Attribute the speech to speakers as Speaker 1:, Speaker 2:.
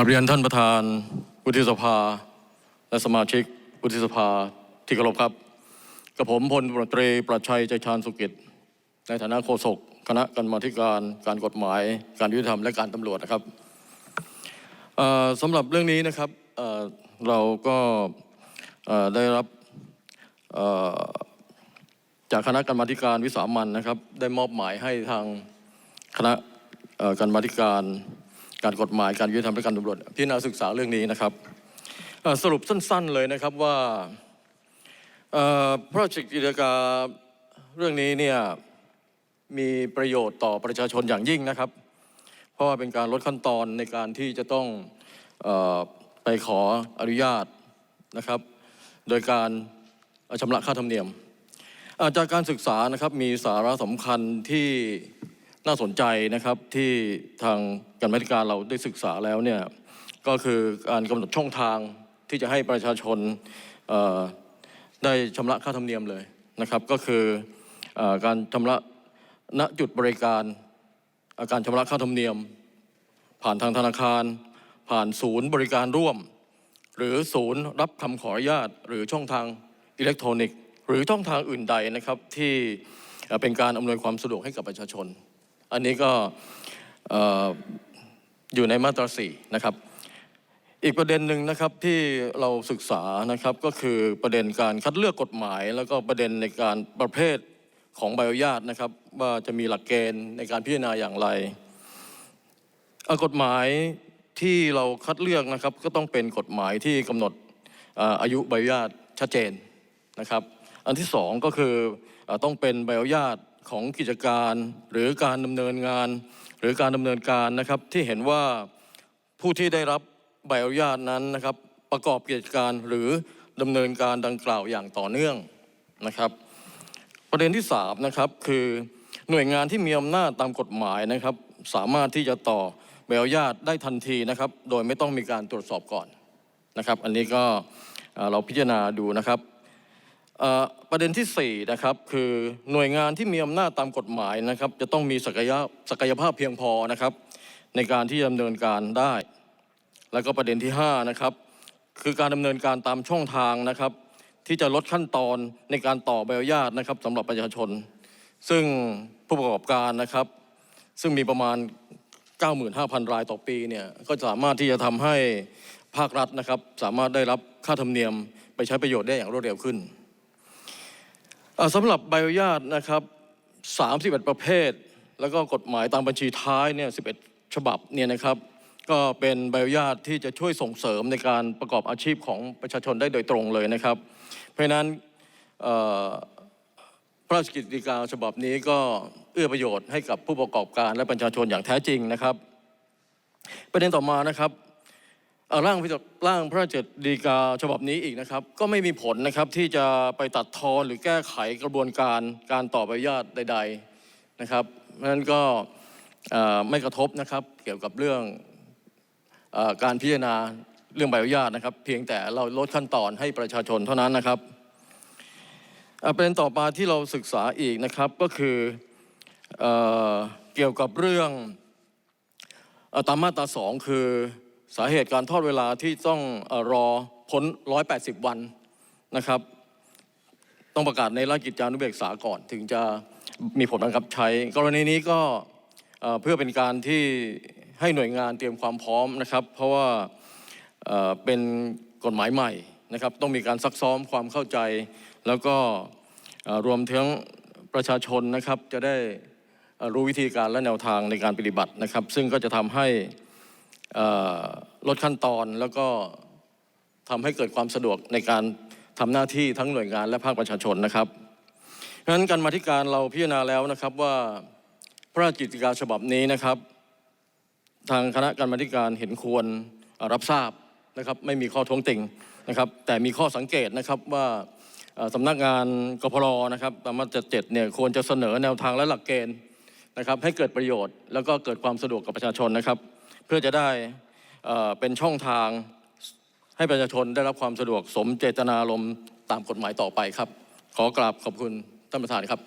Speaker 1: ราบเรียนท่านประธานวุฒิสภา และสมาชิกวุฒิสภาที่เคารพครับกับผมพลตำรวจตรีประชัยใจชาญสุกิจ ในฐานะโฆษกคณะกรรมาธิการการกฎหมาย การยุติธรรมและการตำรวจนะครับสำหรับเรื่องนี้นะครับเเราก็ได้รับจากคณะกรรมาธิการวิสามันนะครับ ได้มอบหมายให้ทางคณะกรรมาธิการ การกฎหมายการยุติธรรมและการตำรวจพิจารณาศึกษาเรื่องนี้นะครับสรุปสั้น ๆเลยนะครับว่าพระราชกิจการเรื่องนี้เนี่ยมีประโยชน์ต่อประชาชนอย่างยิ่งนะครับ เพราะว่าเป็นการลดขั้นตอนในการที่จะต้องออไปขออนุญาตนะครับ โดยการชำระค่าธรรมเนียม จากการศึกษานะครับมีสาระสำคัญที่น่าสนใจนะครับที่ทาง การมาธิการเราได้ศึกษาแล้วเนี่ยก็คือการกำหนดช่องทางที่จะให้ประชาชนได้ชำระค่าธรรมเนียมเลยนะครับ ก็คืออการชำระณจุดบริการอาการชำระค่าธรรมเนียม ผ่านทางธนาคาร ผ่านศูนย์บริการร่วม หรือศูนย์รับคำขออนุญาต หรือช่องทางอิเล็กทรอนิกส์ หรือช่องทางอื่นใดนะครับที่เป็นการอำนวยความสะดวกให้กับประชาชน อันนี้ก็ อยู่ในมาตราสี่นะครับ อีกประเด็นหนึ่งนะครับที่เราศึกษานะครับก็คือประเด็นการคัดเลือกกฎหมาย แล้วก็ประเด็นในการประเภทของใบอนุญาตนะครับ ว่าจะมีหลักเกณฑ์ในการพิจารณาอย่างไรกฎหมายที่เราคัดเลือกนะครับ ก็ต้องเป็นกฎหมายที่กำหนดอายุใบอนุญาตชัดเจนนะครับ อันที่สองก็คือต้องเป็นใบอนุญาต ของกิจการหรือการดำเนินงาน หรือการดำเนินการนะครับที่เห็นว่าผู้ที่ได้รับใบอนุญาตนั้นนะครับ ประกอบกิจการหรือดำเนินการดังกล่าวอย่างต่อเนื่องนะครับ ประเด็นที่สามนะครับคือหน่วยงานที่มีอำนาจตามกฎหมายนะครับ สามารถที่จะต่อใบอนุญาตได้ทันทีนะครับ โดยไม่ต้องมีการตรวจสอบก่อนนะครับ อันนี้ก็เราพิจารณาดูนะครับ ประเด็นที่สี่นะครับคือหน่วยงานที่มีอำนาจตามกฎหมายนะครับ จะต้องมีศักยศักยภาพเพียงพอนะครับ ในการที่จะดำเนินการได้ แล้วก็ประเด็นที่ห้านะครับคือการดำเนินการตามช่องทางนะครับ ที่จะลดขั้นตอนในการต่อใบอนุญาตนะครับสำหรับประชาชน ซึ่งผู้ประกอบการนะครับ ซึ่งมีประมาณ 95,000 รายต่อปีเนี่ยก็สามารถที่จะทำให้ภาครัฐนะครับ สามารถได้รับค่าธรรมเนียมไปใช้ประโยชน์ได้อย่างรวดเร็วขึ้น สำหรับใบอนุญาตนะครับ31 ประเภท แล้วก็กฎหมายตามบัญชีท้ายเนี่ย11 ฉบับเนี่ยนะครับ ก็เป็นใบอนุญาตที่จะช่วยส่งเสริมในการประกอบอาชีพของประชาชนได้โดยตรงเลยนะครับ เพราะฉะนั้นพระราชกิจการฉบับนี้ก็เอื้อประโยชน์ให้กับผู้ประกอบการและประชาชนอย่างแท้จริงนะครับ ประเด็นต่อมานะครับ ร่างพระร่างพระราชกิจกาฉบับนี้อีกนะครับ ก็ไม่มีผลนะครับที่จะไปตัดทอนหรือแก้ไขกระบวนการการต่อใบอนุญาตใด ๆนะครับเพราะฉะนั้นก็ไม่กระทบนะครับเกี่ยวกับเรื่องอการพิจารณาเรื่องใบอนุญาตนะครับ เพียงแต่เราลดขั้นตอนให้ประชาชนเท่านั้นนะครับประเด็นต่อมาที่เราศึกษาอีกนะครับก็คือเอเกี่ยวกับเรื่องอตามมาตราสองคือ สาเหตุการทอดเวลาที่ต้องเออรอพ้น 180 วันนะครับ ต้องประกาศในราชกิจจานุเบกษาก่อน ถึงจะมีผลบังคับใช้ กรณีนี้ก็เพื่อเป็นการที่ให้หน่วยงานเตรียมความพร้อมนะครับ เพราะว่าเป็นกฎหมายใหม่นะครับ ต้องมีการซักซ้อมความเข้าใจ แล้วก็รวมทั้งประชาชนนะครับจะได้รู้วิธีการและแนวทางในการปฏิบัตินะครับ ซึ่งก็จะทำให้ ลดขั้นตอนแล้วก็ทำให้เกิดความสะดวกในการทำหน้าที่ทั้งหน่วยงานและภาคประชาชนนะครับเพราะฉะนั้นการมาธิการเราพิจารณาแล้วนะครับว่าพระราชกิจการฉบับนี้นะครับ ทางคณะกรรมาธิการเห็นควรรับทราบนะครับ ไม่มีข้อท้วงติงนะครับ แต่มีข้อสังเกตนะครับว่าสำนักงานกพรนะครับตามมาตราเจ็ดเนี่ยควรจะเสนอแนวทางและหลักเกณฑ์นะครับ ให้เกิดประโยชน์ แล้วก็เกิดความสะดวกกับประชาชนนะครับ พื่อจะได้เอ่อเป็นช่องทางให้ประชาชนได้รับความสะดวกสมเจตนารมณ์ตามกฎหมายต่อไปครับ ขอกราบขอบคุณท่านประธานครับ